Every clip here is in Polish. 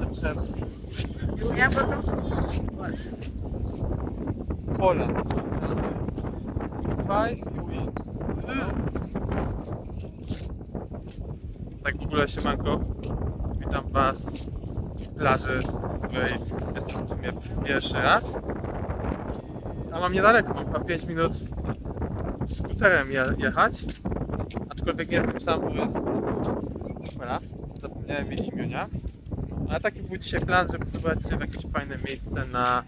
Także Ja potem... Poland. Fight you win. Tak w ogóle siemanko. Witam was z plaży, w której jestem w sumie pierwszy raz. A mam niedaleko, mam chyba 5 minut skuterem je, jechać. Aczkolwiek nie jestem sam, bo jest Kamera. Zapomniałem jej imienia. Ale taki był dzisiaj plan, żeby zobaczyć w jakieś fajne miejsce na,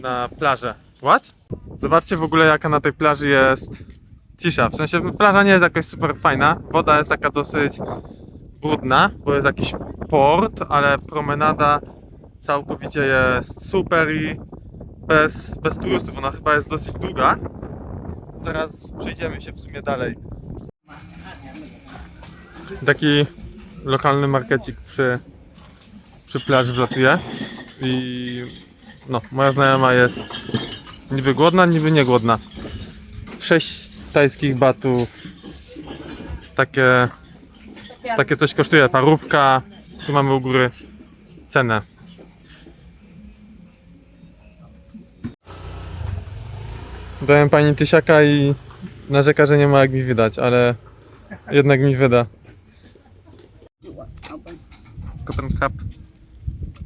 na plażę. What? Zobaczcie w ogóle jaka na tej plaży jest cisza. W sensie plaża nie jest jakoś super fajna. Woda jest taka dosyć brudna, bo jest jakiś port, ale promenada całkowicie jest super i bez, bez turystów. Ona chyba jest dosyć długa. Zaraz przejdziemy się w sumie dalej. Taki lokalny markecik przy, przy plaży wlatuje i no, moja znajoma jest niby głodna, niby niegłodna. Sześć tajskich batów. Takie, takie coś kosztuje. Parówka. Tu mamy u góry cenę. Dałem pani tysiaka i narzeka, że nie ma jak mi wydać, ale jednak mi wyda. Copen Cup.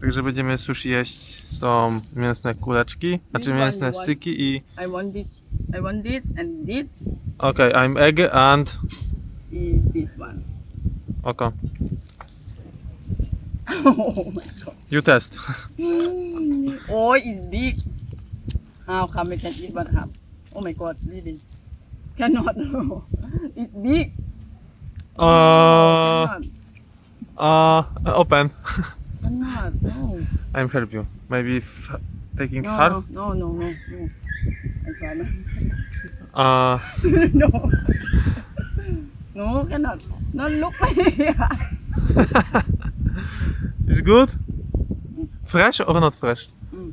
Także będziemy sushi jeść. Są mięsne kuleczki, znaczy mięsne styki i I want this. I want this and this. Okay, I'm egg and i this one. oko. oh my god. You test. Oh, it's big. How come I can eat one half? Oh my god, really? Cannot. it's big. Uh, Cannot. Uh, open. Cannot. No. I'm help you. Maybe f- taking No, half. no, no, no, no. I cannot. Uh, no. No, cannot. No, look. it's good. Fresh or not fresh? Mm.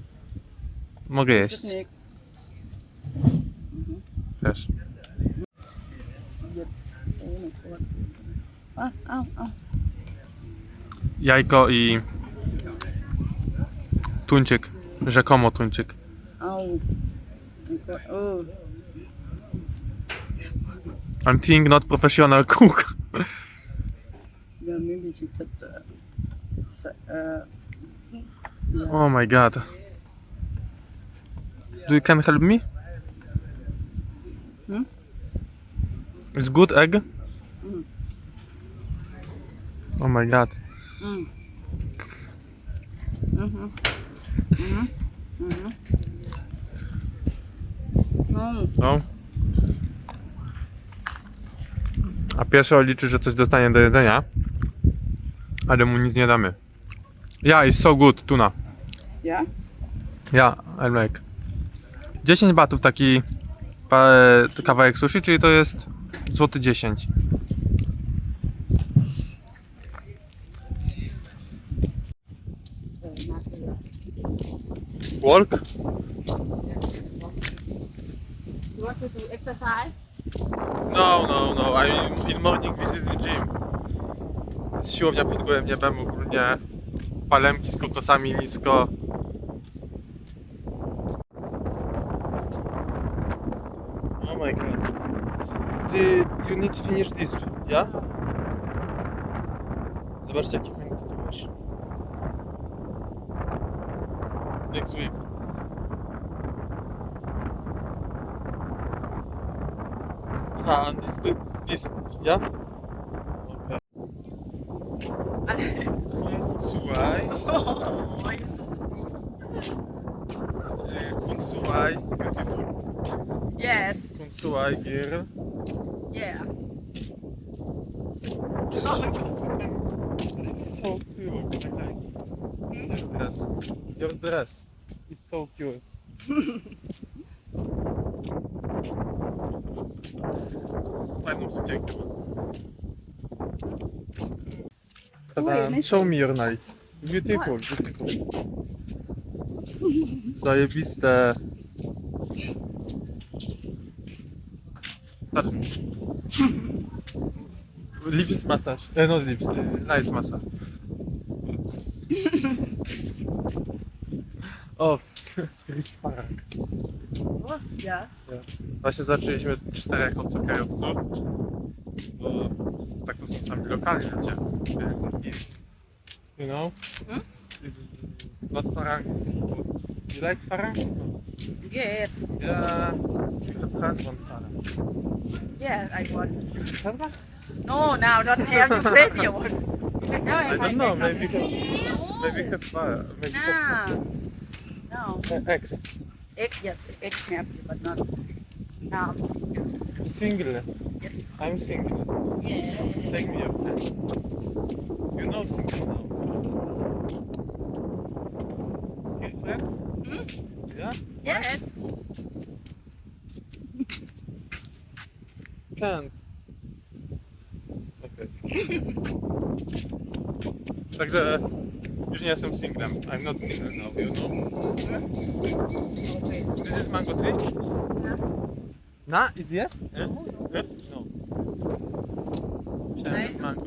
Mogę jeść. Fresh. Yes. Oh my god. Ah, ah, ah. Jajko i tuńczyk. Rzekomo tuńczyk. Ow. My god. I'm think not professional cook. Yeah, maybe she just uh, uh, Oh my god. Do you can help me? Hmm? It's good egg? Mm. Oh my god. Mm. Mhm. Mhm. Mhm. No. No. A pieszo liczy, że coś dostanie do jedzenia, ale mu nic nie damy. Yeah, it's so good, tuna. Yeah? Yeah, I like. 10 batów taki pa, kawałek sushi, czyli to jest złoty 10. Walk? You want to do exercise? No, no, no. I in morning visit the gym. Jest siłownia pod gołym niebem, ogólnie palemki z kokosami nisko. Oh my god. Ty, you need to finish this, ja? Zobaczcie jaki fajny tatuaż. Next week. Aha, and this, the, this, ja? Okay. Kunsuai. Oh, you're so sweet. Uh, Kunsuai, beautiful. Yes. Kunsuai girl. Yeah. Show me your nice. Beautiful, beautiful. Zajebiste. Patrz mi. lips massage. Uh, not lips, uh, nice massage. o, Fristfarang. Ja. Właśnie zaczęliśmy czterech obcokrajowców. Bo tak to są sami lokalni ludzie. You know? Hmm? It's not farang. You like farang? Yes. Yeah. We have husband farang. Yes, I want. Have? No, now don't tell you crazy one. No, I don't know, maybe have, maybe have farang. Maybe have No. No. uh, ex. X, yes, X happy, but not now. I'm single. Single. Yes. I'm single. Yeah. Take me up there. You know single now. Girlfriend? Hmm? Yeah? Yes. Can't. Okej. Także już nie jestem singlem. I'm not single now, you know? Okay. This is mango tree? No. Na? Is yes? Eh? Eh? No. Myślałem, że Nej. mango.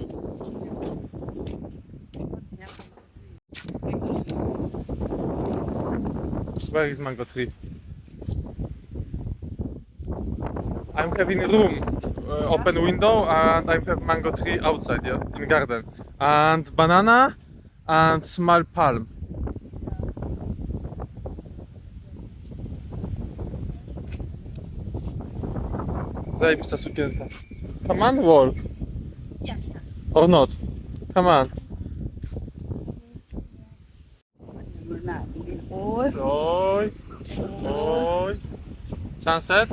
Where is mango tree? I'm having a room, uh, open window, and I have mango tree outside, yeah, in garden, and banana, and small palm. Zajebista sukienka. Come on, wall. Yeah, yeah. Or not. Come on. Oj. Oj. Oj. Sunset?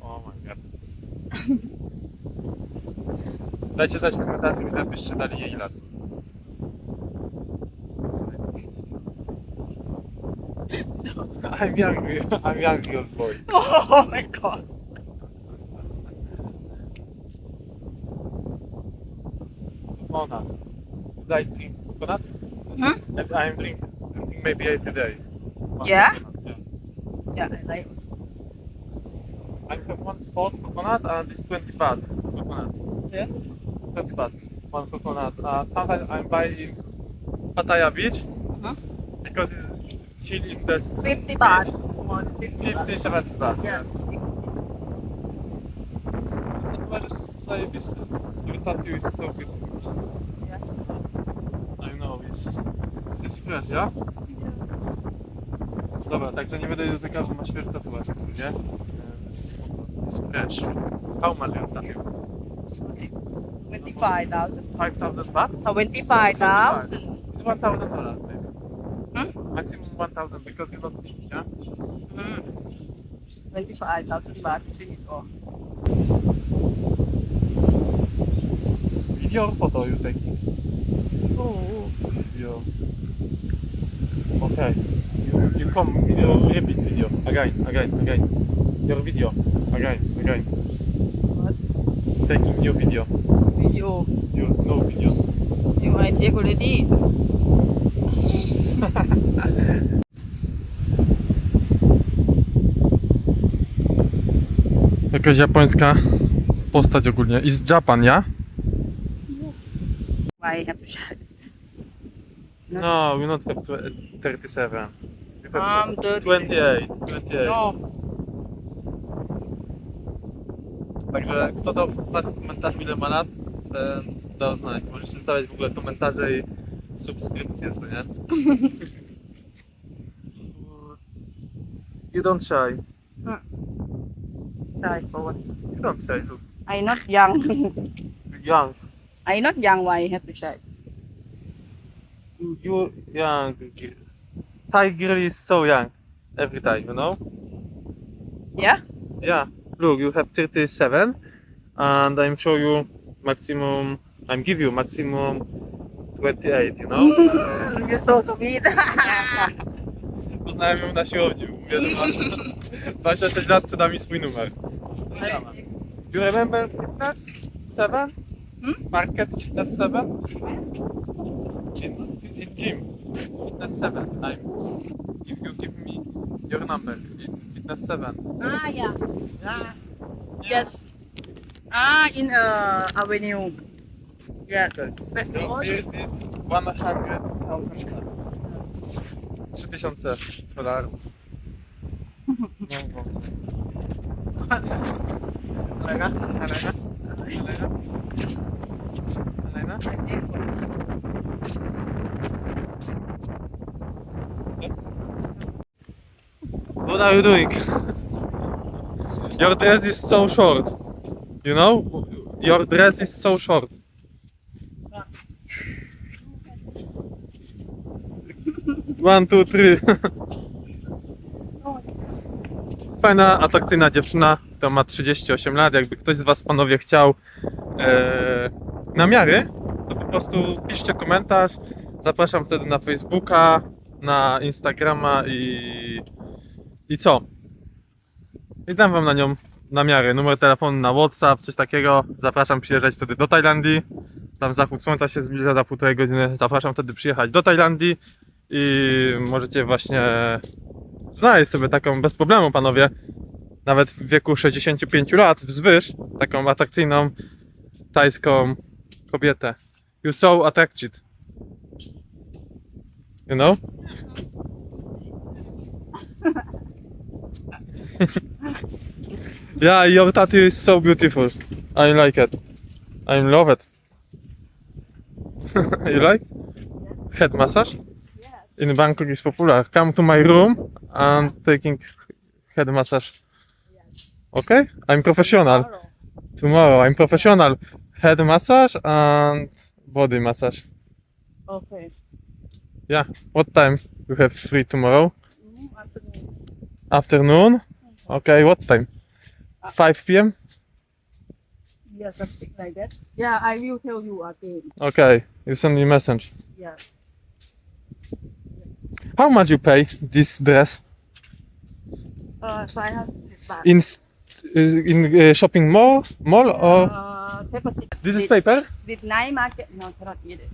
Oh my god. Dajcie znać w komentarzu, ile byście dali jej lat. I'm young, I'm young old boy. Oh my god. Ona. Daj mi coconut? Hmm? And I'm drink, drinking maybe eight a day. One Yeah? coconut, yeah. Yeah, I like I have one spot coconut and it's 20 baht coconut. Yeah. 20 baht, one coconut. Uh, sometimes I'm buying Pattaya Beach Mhm. because it's chill in the 50 baht more than 50 baht 50, 70 baht. Yeah. Jest zajebisty. Your tattoo is so beautiful. It's, it's fresh, yeah? Dobra, także nie będę dotykał, bo ma świeży tatuaż, nie? It's, it's fresh. How much your tattoo? 25,000 5,000 baht? 25,000 It's 1,000 dollars maybe. Hmm? Maximum 1,000 because you don't think, yeah? Mm. 25,000 baht see oh. Video or photo you take? Oh. Video. Okay. You, you come, you repeat video. Again, again, again. Your video. Again, again. What? Taking new video. Video You, no video. you I take already Jakaś japońska postać ogólnie. Is Japan, ja? Why have to shut No, we not have tw- 37. We have Um, 30. 28. 28. No Także kto dał znać w komentarzu ile ma lat, ten dał znać. Możesz zostawiać w ogóle komentarze i subskrypcje, co nie? You don't shy. Sorry for what You don't shy, look. I not young You're young. I not young why I have to shut You young. Thai girl is so young. Every time, you know? Yeah Yeah. Look, you have 37 and I'm show you maximum I'm give you maximum 28, you know? You're so sweet Poznałem ją na siłowni. Mówię, że ma 26 lat, to da mi swój numer. You remember fitness 7? Market fitness 7? In, in gym. Fitness 7. I'm, if you give me your number. In fitness 7. Ah yeah Yeah. Yes. Ah, in uh, Avenue. Yeah. But- This is 100,000 3000 dolarów. No, no. Elena? Elena? Elena? Elena? What are you doing? Your dress is so short. You know? Your dress is so short. One, two, three. Fajna, atrakcyjna dziewczyna, to ma 38 lat. Jakby ktoś z Was, panowie, chciał e, namiary, to po prostu piszcie komentarz. Zapraszam wtedy na Facebooka, na Instagrama i, i co? I dam Wam na nią namiary, numer telefonu na WhatsApp, coś takiego. Zapraszam przyjeżdżać wtedy do Tajlandii. Tam zachód słońca się zbliża za półtorej godziny. Zapraszam wtedy przyjechać do Tajlandii i możecie właśnie znaleźć sobie taką bez problemu, panowie. Nawet w wieku 65 lat wzwyż, taką atrakcyjną tajską kobietę. You so attracted. You know? yeah, your tattoo is so beautiful. I like it. I love it. you like? Head massage? In Bangkok is popular. Come to my room and taking head massage. Okay? I'm professional. Tomorrow I'm professional. Head massage and body massage. Okay. Yeah. What time you have free tomorrow? Mm, afternoon. Afternoon? Okay, what time? 5 p.m. Yeah, something like that. Yeah, I will tell you again. Okay, you send me message. Yeah. How much you pay this dress Uh, 500 baht. in s- uh, in uh, shopping mall mall or Uh, deposit. this is paper? With night market. No, cannot eat it.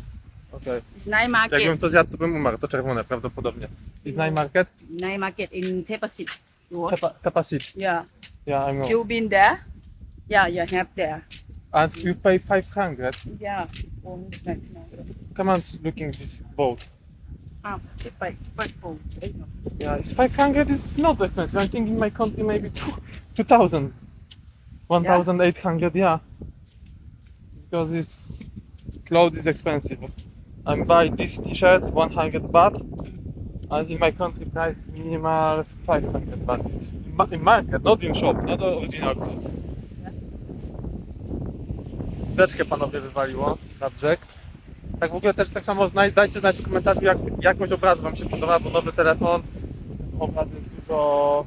Okay. It's night market. Jakbym to zjadł, to bym umarł. To czerwone prawdopodobnie. Is night market? Night market in deposit. You want? Capa- capacity. Yeah. Yeah, I know. You been there? Yeah, you have there. And you pay 500. Yeah. Only like, no. Come on, looking this boat. Ah, it's by phone. Eh. Yeah, it's 500 is not expensive. I think in my country maybe two, 2000. 1800, yeah. Because it's clothes is expensive. I buy this t-shirt 100 baht. And in my country price minimal 500 baht. In, ma- in market, not in shop, not original clothes. Deczkę panowie wywaliło na brzeg. Tak w ogóle też tak samo znaj- dajcie znać w komentarzu jak, jakość obrazu wam się podoba, bo nowy telefon obraz jest dużo,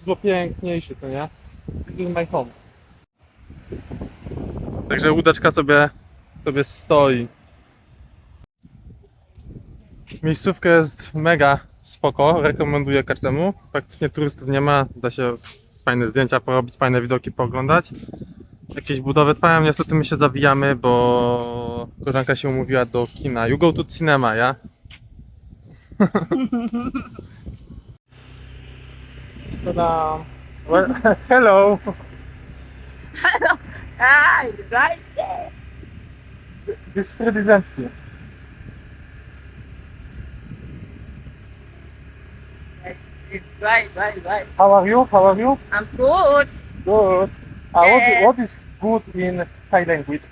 dużo piękniejszy, co nie? This is my home. Także łódeczka sobie, sobie stoi. Miejscówka jest mega spoko, rekomenduję każdemu. Praktycznie turystów nie ma, da się fajne zdjęcia porobić, fajne widoki pooglądać. Jakieś budowy trwają, niestety my się zawijamy, bo koleżanka się umówiła do kina. You go to cinema, ja? Ta-dam. Well, hello! Ah, right there. This street is empty. Right, right, right. How are you? How are you? I'm good. Good. Uh, what, what is good in Thai language?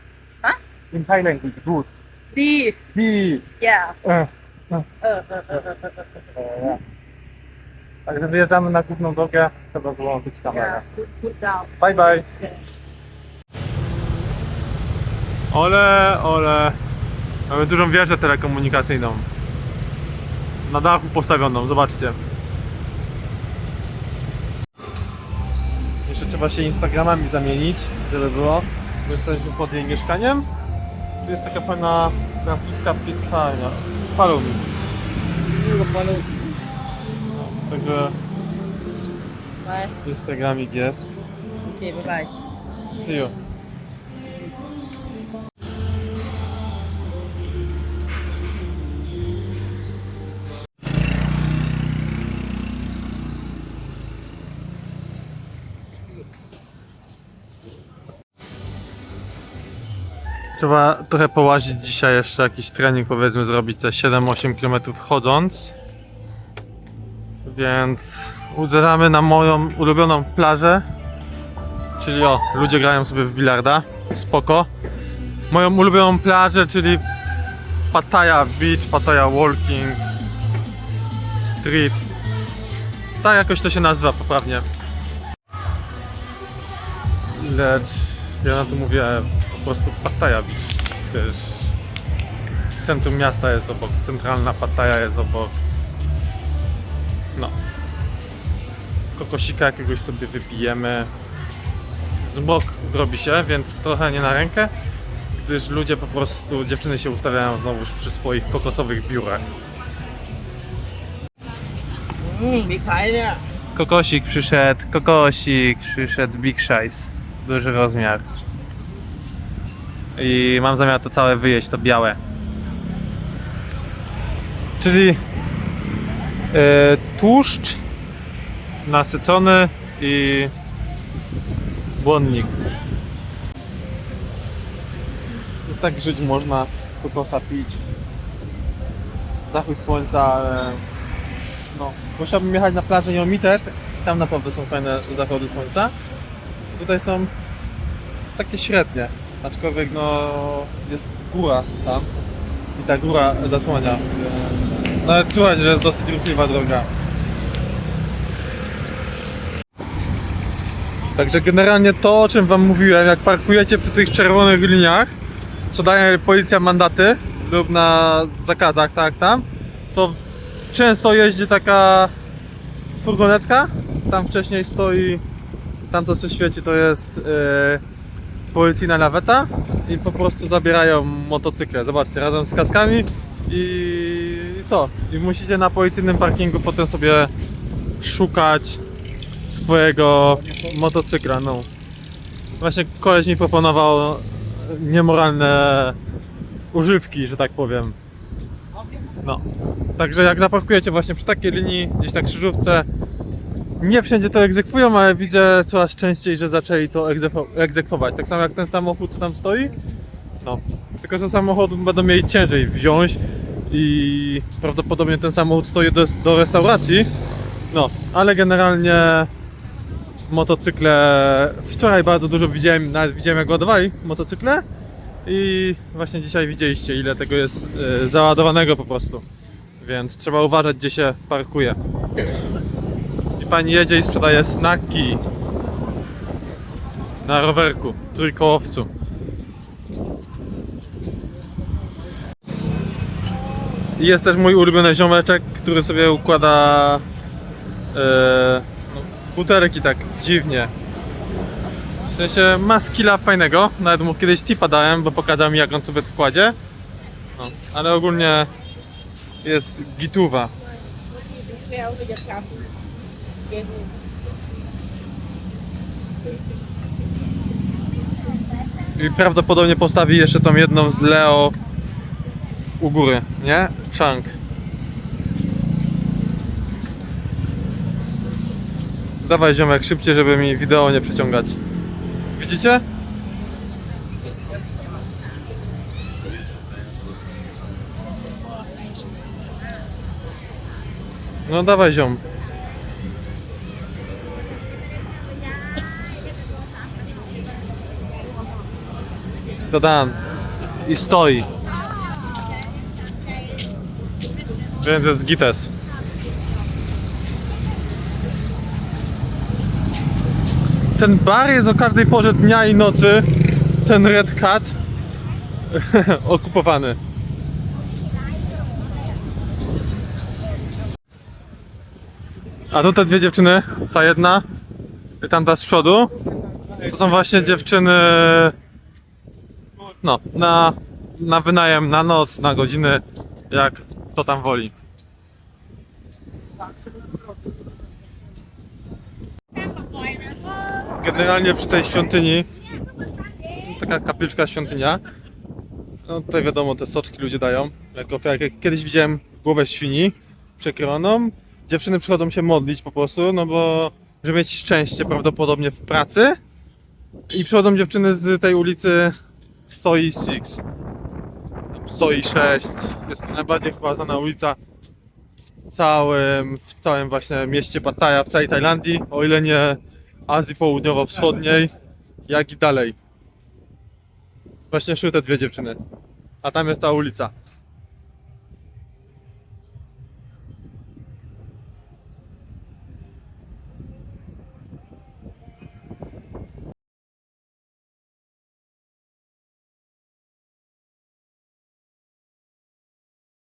Huh? In Thai language, good. D. Di. Yeah. Uh, Uh, uh, uh, uh, uh, uh. uh, Także wyjeżdżamy na główną drogę, trzeba wyłączyć kamerę. Yeah. Put, put. Bye bye. Yeah. Ole, ole. Mamy dużą wieżę telekomunikacyjną. Na dachu postawioną, zobaczcie. Jeszcze trzeba się Instagramami zamienić, żeby było. My jesteśmy pod jej mieszkaniem. Tu jest taka fajna francuska piekarnia. Me. No, także Bye. Instagramik jest. Okay, bye bye. See you. Trzeba trochę połazić dzisiaj jeszcze jakiś trening powiedzmy zrobić te 7-8 km chodząc. Więc uderzamy na moją ulubioną plażę. Czyli o, ludzie grają sobie w bilarda. Spoko. Moją ulubioną plażę, czyli Pattaya Beach, Pattaya Walking Street. Tak jakoś to się nazywa poprawnie. Lecz ja na to mówię po prostu Pattaja Beach. Wiesz, centrum miasta jest obok, centralna Pattaja jest obok. No. Kokosika jakiegoś sobie wypijemy. Zmrok robi się, więc trochę nie na rękę, gdyż ludzie po prostu, dziewczyny się ustawiają znowuż przy swoich kokosowych biurach. Mm, kokosik przyszedł, kokosik przyszedł, big size, duży rozmiar. I mam zamiar to całe wyjeść, to białe. Czyli e, tłuszcz nasycony i błonnik. Tak żyć można, kokosa pić. Zachód słońca, ale no, musiałbym jechać na plażę Jomiter. Tam naprawdę są fajne zachody słońca. Tutaj są takie średnie. Aczkolwiek no jest góra tam. I ta góra zasłania. Więc nawet słychać, że jest dosyć ruchliwa droga. Także generalnie to, o czym wam mówiłem, jak parkujecie przy tych czerwonych liniach, co daje policja mandaty lub na zakazach, tak tam, to często jeździ taka furgonetka. Tam wcześniej stoi, tam co się świeci to jest yy, policyjna laweta i po prostu zabierają motocykle. Zobaczcie, razem z kaskami i, i co? I musicie na policyjnym parkingu potem sobie szukać swojego motocykla. No. Właśnie koleś mi proponował niemoralne używki, że tak powiem. No. Także jak zaparkujecie właśnie przy takiej linii, gdzieś na krzyżówce, nie wszędzie to egzekwują, ale widzę coraz częściej, że zaczęli to egzekwo- egzekwować. Tak samo jak ten samochód, co tam stoi. No. Tylko że samochód będą mieli ciężej wziąć i prawdopodobnie ten samochód stoi do, do restauracji. No, ale generalnie motocykle wczoraj bardzo dużo widziałem, nawet widziałem jak ładowali motocykle i właśnie dzisiaj widzieliście ile tego jest e, załadowanego po prostu. Więc trzeba uważać gdzie się parkuje. Pani jedzie i sprzedaje snaki na rowerku, trójkołowcu. I jest też mój ulubiony ziomeczek, który sobie układa e, no, buterki tak dziwnie. W sensie ma skilla fajnego, nawet mu kiedyś tipa dałem, bo pokazał mi jak on sobie to kładzie. No, ale ogólnie jest gituwa. I prawdopodobnie postawi jeszcze tą jedną z Leo u góry, nie? Chunk. Dawaj ziomek szybciej, żeby mi wideo nie przeciągać. Widzicie? No dawaj ziom. Dodałem. I stoi. Więc jest gites. Ten bar jest o każdej porze dnia i nocy. Ten Red Cat okupowany. A tu te dwie dziewczyny, ta jedna i tamta z przodu, to są właśnie dziewczyny no, na, na wynajem, na noc, na godziny, jak kto tam woli. Generalnie przy tej świątyni, taka kapliczka świątynia, no tutaj wiadomo, te soczki ludzie dają, jako ofiarkę. Kiedyś widziałem głowę świni przekrojoną, dziewczyny przychodzą się modlić po prostu, no bo żeby mieć szczęście prawdopodobnie w pracy i przychodzą dziewczyny z tej ulicy Soi 6. Tam Soi 6. Jest to najbardziej chyba znana ulica w całym, w całym właśnie mieście Pattaya, w całej Tajlandii, o ile nie Azji Południowo-Wschodniej, jak i dalej. Właśnie szły te dwie dziewczyny. A tam jest ta ulica.